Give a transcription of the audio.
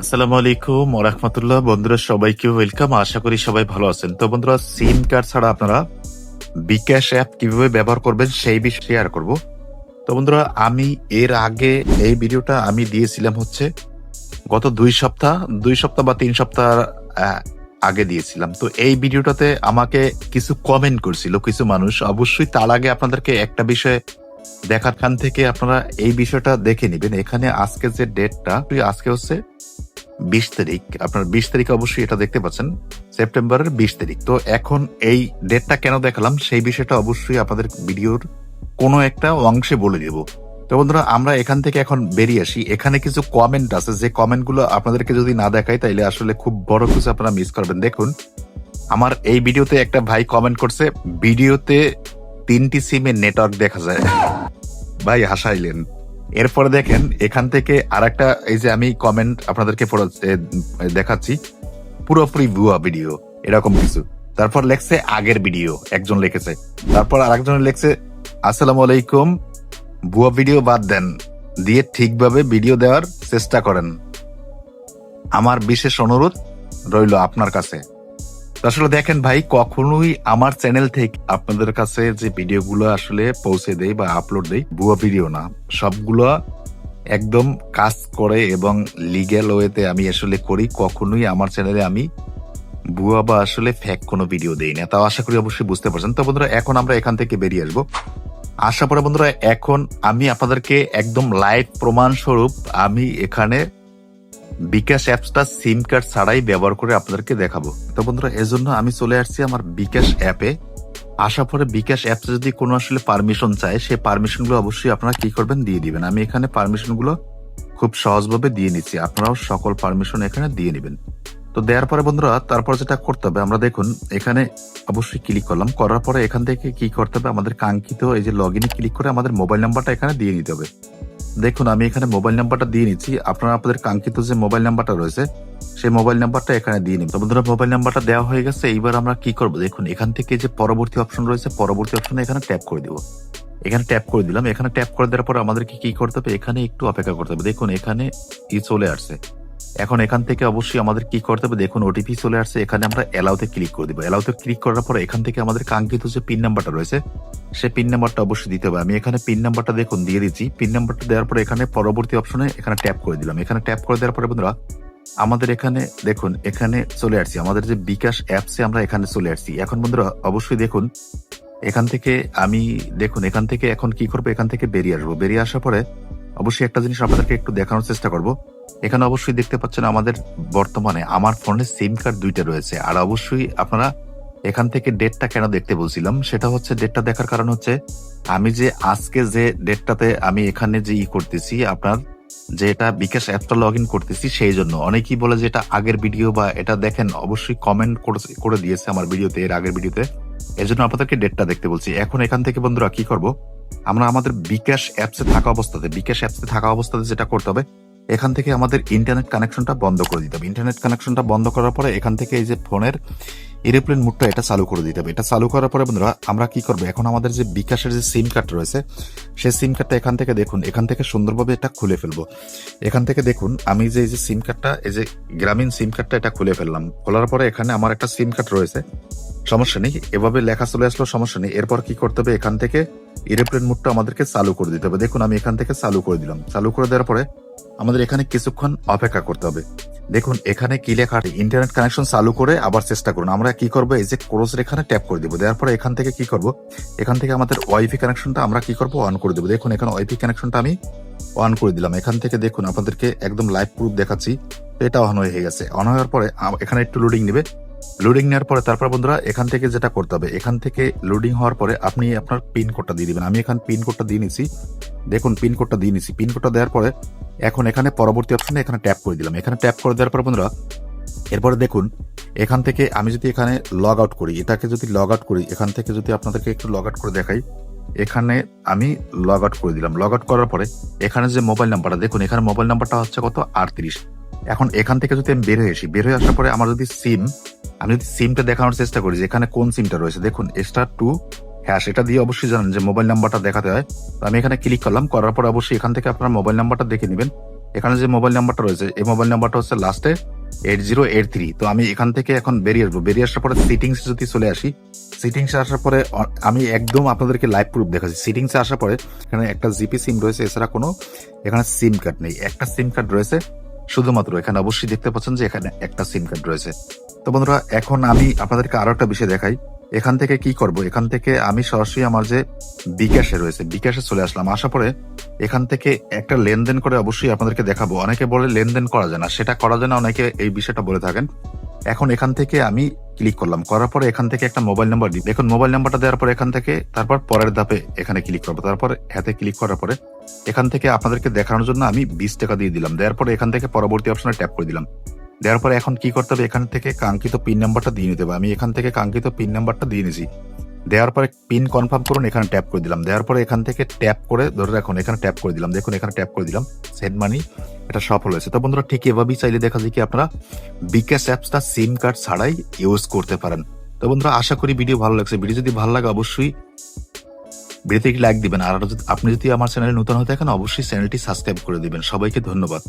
আসসালামু আলাইকুম ওরহমতুল্লাহ বন্ধুরা, সবাইকে ওয়েলকাম। আশা করি সবাই ভালো আছেন। তো বন্ধুরা, সিম কার্ড ছাড়া আপনারা বিকাশ অ্যাপ কীভাবে ব্যবহার করবেন সেই বিষয়ে শেয়ার করব। তো বন্ধুরা, আমি এর আগে এই ভিডিওটা আমি দিয়েছিলাম হচ্ছে গত দুই সপ্তাহ দুই সপ্তাহ বা তিন সপ্তাহ আগে দিয়েছিলাম। তো এই ভিডিওটাতে আমাকে কিছু কমেন্ট করছিল কিছু মানুষ। অবশ্যই তার আগে আপনাদেরকে একটা বিষয় দেখার খান থেকে আপনারা এই বিষয়টা দেখে নেবেন। এখানে আজকে যে ডেটটা আজকে হচ্ছে বিশ তারিখ, আপনার বিশ তারিখ অবশ্যই এটা দেখতে পাচ্ছেন, সেপ্টেম্বরের বিশ তারিখ। তো এখন এই ডেটটা কেন দেখালাম, সেই বিষয়টা অবশ্যই আপনাদের ভিডিওর কোনো একটা অংশে বলে দেব। তো বন্ধুরা, আমরা এখান থেকে এখন বেরিয়ে আসি। এখানে কিছু কমেন্ট আছে, যে কমেন্টগুলো আপনাদেরকে যদি না দেখাই, তাইলে আসলে খুব বড় কিছু আপনারা মিস করবেন। দেখুন, আমার এই ভিডিওতে একটা ভাই কমেন্ট করছে, ভিডিওতে তিনটি সিমের নেটওয়ার্ক দেখা যায়। ভাই, হাসাইলেন। এরপরে দেখেন, এখান থেকে আর একটা এই যে আমি কমেন্ট আপনাদেরকে দেখাচ্ছি। পুরোপুরি ভুয়া ভিডিও এরকম কিছু। তারপর লেখছে আগের ভিডিও একজন লিখেছে। তারপর আরেকজন লেখছে, আসসালামু আলাইকুম, ভুয়া ভিডিও বাদ দেন। দিয়ে ঠিকভাবে ভিডিও দেওয়ার চেষ্টা করেন। আমার বিশেষ অনুরোধ রইল আপনার কাছে। আসলে দেখেন ভাই, কখনোই আমার চ্যানেল থেকে আপনাদের কাছে যে ভিডিওগুলো আসলে পৌঁছে দেই বা আপলোড দেই, ভুয়া ভিডিও না। সবগুলো একদম কাজ করে এবং লিগ্যাল ওয়েতে আমি আসলে করি। কখনোই আমার চ্যানেলে আমি ভুয়া বা আসলে ফ্যাক কোনো ভিডিও দেই না। তাও আশা করি অবশ্যই বুঝতে পারছেন। তো বন্ধুরা, এখন আমরা এখান থেকে বেরিয়ে আসব। আশা পরে বন্ধুরা, এখন আমি আপনাদেরকে একদম লাইভ প্রমাণ স্বরূপ আমি এখানে বিকাশ অ্যাপসটা সিম কার্ড ছাড়াই ব্যবহার করে আপনাদেরকে দেখাবো। তো বন্ধুরা, এজন্য আমি চলে আসছি আমার বিকাশ অ্যাপে। আসার পরে বিকাশ অ্যাপস যদি কোনো আসলে পারমিশন চায়, সেই পারমিশনগুলো অবশ্যই আপনারা কি করবেন, দিয়ে দিবেন। আমি এখানে পারমিশনগুলো খুব সহজভাবে দিয়ে নিচ্ছি। আপনারাও সকল পারমিশন এখানে দিয়ে নেবেন। তো দেওয়ার পরে বন্ধুরা, তারপর যেটা করতে হবে, আমরা দেখুন, এখানে অবশ্যই ক্লিক করলাম। করার পরে এখান থেকে কি করতে হবে, আমাদের কাঙ্ক্ষিত এই যে লগ ইনে ক্লিক করে আমাদের মোবাইল নাম্বারটা এখানে দিয়ে নিতে হবে। দেখুন, আমি এখানে মোবাইল নাম্বারটা দিয়ে নিচ্ছি। আপনারা আপনাদের কাঙ্ক্ষিত যে মোবাইল নাম্বারটা রয়েছে, সেই মোবাইল নাম্বারটা এখানে দিয়ে নিন। তো বন্ধুরা, মোবাইল নাম্বারটা দেওয়া হয়ে গেছে, এইবার আমরা কি করব? দেখুন, এখান থেকে যে পরবর্তী অপশন রয়েছে, পরবর্তী অপশনে এখানে ট্যাপ করে দিব। এখানে ট্যাপ করে দিলাম। এখানে ট্যাপ করে দেওয়ার পর আমাদেরকে কি করতে হবে? এখানে একটু অপেক্ষা করতে হবে। দেখুন, এখানে ই চলে আসছে। এখন এখান থেকে অবশ্যই আমাদের কি করতে হবে। দেখুন ওটিপি চলে আসছে। এখানে আমরা এলাউতে ক্লিক করে দিব। এলাউতে ক্লিক করার পর এখান থেকে আমাদের কাঙ্ক্ষিত যে পিন নাম্বারটা রয়েছে, সে পিন নাম্বারটা অবশ্যই দিতে হবে। আমি এখানে পিন নাম্বারটা দেখুন, দিয়ে দিচ্ছি। পিন নাম্বারটা দেওয়ার পরে এখানে পরবর্তী অপশনে এখানে ট্যাপ করে দিলাম। এখানে ট্যাপ করে দেওয়ার পরে বন্ধুরা, আমাদের এখানে দেখুন, এখানে চলে আসছি। আমাদের যে বিকাশ অ্যাপসে আমরা এখানে চলে আসছি। এখন বন্ধুরা, অবশ্যই দেখুন, এখান থেকে আমি দেখুন, এখান থেকে এখন কি করব? এখান থেকে বেরিয়ে আসব। বেরিয়ে আসার পরে অবশ্যই একটা জিনিস আপনাদেরকে একটু দেখানোর চেষ্টা করব। এখানে অবশ্যই দেখতে পাচ্ছেন আমাদের বর্তমানে আমার ফোনে সিম কার্ড দুইটা রয়েছে। আর অবশ্যই আপনারা এখান থেকে ডেটটা কেন দেখতে বলছিলাম, সেটা হচ্ছে ডেটটা দেখার কারণ হচ্ছে আমি যে আজকে যে ডেটটাতে আমি এখানে যে ই করতেছি, আপনার যে এটা বিকাশ অ্যাপটা লগ ইন করতেছি সেই জন্য। অনেকেই বলে যে এটা আগের ভিডিও বা এটা দেখেন, অবশ্যই কমেন্ট করে দিয়েছে আমার ভিডিওতে, এর আগের ভিডিওতে। এর জন্য আপনাদেরকে ডেটটা দেখতে বলছি। এখন এখান থেকে বন্ধুরা কি করব আমরা আমাদের বিকাশ অ্যাপসে থাকা অবস্থাতে বিকাশ অ্যাপসে থাকা অবস্থাতে যেটা করতে হবে এখান থেকে আমাদের ইন্টারনেট কানেকশনটা বন্ধ করে দিতে হবে। ইন্টারনেট কানেকশনটা বন্ধ করার পরে এখান থেকে এই যে ফোনের এরোপ্লেন মুডটা এটা চালু করে দিতে হবে। এটা চালু করার পরে বন্ধুরা, আমরা কি করব? এখন আমাদের যে বিকাশের যে সিম কার্ড রয়েছে, সেই সিম কার্ডটা এখান থেকে দেখুন, এখান থেকে সুন্দরভাবে এটা খুলে ফেলব। এখান থেকে দেখুন, আমি যে, এই যে সিম কার্ডটা এই যে গ্রামীণ সিম কার্ডটা এটা খুলে ফেললাম। খোলার পরে এখানে আমার একটা সিম কার্ড রয়েছে। সমস্যা নেই, এভাবে লেখা চলে আসলো, সমস্যা নেই। এরপর কি করতে হবে? এখান থেকে এরোপ্লেন মুডটা আমাদেরকে চালু করে দিতে হবে। দেখুন, আমি এখান থেকে চালু করে দিলাম। চালু করে দেওয়ার পরে আমাদের এখানে কিছুক্ষণ অপেক্ষা করতে হবে। দেখুন, এখানে কি লেখা ইন্টারনেট কানেকশন চালু করে আবার চেষ্টা করুন। আমরা কি করব? এই যে ক্রোজের এখানে ট্যাপ করে দিব। দেওয়ার পরে এখান থেকে কি করব? এখান থেকে আমাদের ওয়াইফি কানেকশনটা আমরা কি করব? অন করে দেবো। দেখুন, এখানে ওয়াইফি কানেকশনটা আমি অন করে দিলাম। এখান থেকে দেখুন, আপনাদেরকে একদম লাইভ প্রুফ দেখাচ্ছি। এটা অন হয়ে গেছে। অন হওয়ার পরে এখানে একটু লোডিং নেবে। লোডিং নেওয়ার পরে তারপর বন্ধুরা এখান থেকে যেটা করতে হবে, এখান থেকে লোডিং হওয়ার পরে আপনি আপনার পিন কোডটা দিয়ে দিবেন। আমি এখানে পিন কোডটা দিয়ে নিছি। দেখুন পিন কোডটা দিয়ে নিছি। পিন কোডটা দেওয়ার পরে এখন এখানে পরবর্তী অপশনে এখানে ট্যাপ করে দিলাম। এখানে ট্যাপ করে দেওয়ার পর বন্ধুরা, এরপরে দেখুন, এখান থেকে আমি যদি এখানে লগ আউট করি, এটাকে যদি লগ আউট করি, এখান থেকে যদি আপনাদেরকে একটু লগ আউট করে দেখাই, এখানে আমি লগ আউট করে দিলাম। লগ আউট করার পরে এখানে যে মোবাইল নাম্বারটা দেখুন, এখানে মোবাইল নাম্বারটা হচ্ছে কত? আটত্রিশ। এখন এখান থেকে যদি আমি বের হয়ে আসি, বের হয়ে আসার পরে আমার যদি সিম আমি যদি সিমটা দেখানোর চেষ্টা করি যে এখানে কোন সিমটা রয়েছে, দেখুন স্টার টু হ্যাঁ সেটা দিয়ে অবশ্যই জানেন যে মোবাইল নাম্বারটা দেখাতে হয়। তো আমি এখানে ক্লিক করলাম, করার পর অবশ্যই এখান থেকে আপনার মোবাইল নাম্বারটা দেখে নেবেন। এখানে যে মোবাইল নাম্বারটা রয়েছে, এই মোবাইল নাম্বারটা হচ্ছে লাস্টে এইট জিরো এইট থ্রি তো আমি এখান থেকে এখন বেরিয়ে আসব। বেরিয়ে আসার পরে সিটিংস যদি চলে আসি সিটিংসে আসার পরে আমি একদম আপনাদেরকে লাইভ প্রুফ দেখাচ্ছি। সিটিংসে আসার পরে এখানে একটা জিপি সিম রয়েছে, এছাড়া কোনো এখানে সিম কার্ড নেই। একটা সিম কার্ড রয়েছে শুধুমাত্র এখানে অবশ্যই দেখতে পাচ্ছেন যে এখানে একটা সিম কার্ড রয়েছে। তো বন্ধুরা, এখন আমি আপনাদেরকে আরও একটা বিষয় দেখাই। এখান থেকে কি করব? এখান থেকে আমি সরাসরি আমার যে বিকাশে রয়েছে, বিকাশে চলে আসলাম। আসা পরে এখান থেকে একটা লেনদেন করে অবশ্যই আপনাদেরকে দেখাবো। অনেকে বলে লেনদেন করা যায় না, সেটা করা যায় না, অনেকে এই বিষয়টা বলে থাকেন। এখন এখান থেকে আমি ক্লিক করলাম। করার পরে এখান থেকে একটা মোবাইল নাম্বার দিই দেখুন মোবাইল নাম্বারটা দেওয়ার পর এখান থেকে, তারপর পরের ধাপে এখানে ক্লিক করব। তারপর হাতে ক্লিক করার পরে এখান থেকে আপনাদেরকে দেখানোর জন্য আমি বিশ টাকা দিয়ে দিলাম। দেওয়ার পরে এখান থেকে পরবর্তী অপশনে ট্যাপ করে দিলাম। দেওয়ার পরে এখন কি করতে হবে? এখান থেকে কাঙ্ক্ষিত পিন নাম্বারটা দিয়ে নিতে হবে। আমি এখান থেকে কাঙ্ক্ষিত পিন নাম্বারটা দিয়ে নিয়েছি দেওয়ার পরে পিন কনফার্ম করুন, এখানে ট্যাপ করে দিলাম। দেওয়ার পরে এখান থেকে ট্যাপ করে, ধরে রাখুন, এখানে ট্যাপ করে দিলাম। দেখুন, এখানে ট্যাপ করে দিলাম। সেন্ড মানি এটা সফল হয়েছে তো বন্ধুরা, ঠিক এভাবেই চাইলে দেখা যায় কি আপনারা বিকাশ অ্যাপসটা সিম কার্ড ছাড়াই ইউজ করতে পারেন। তো বন্ধুরা, আশা করি ভিডিও ভালো লাগছে। ভিডিও যদি ভালো লাগে, অবশ্যই ভিডিওতে একটি লাইক দিবেন। আর আপনি যদি আমার চ্যানেলে নতুন হয়ে থাকেন, অবশ্যই চ্যানেলটি সাবস্ক্রাইব করে দিবেন। সবাইকে ধন্যবাদ।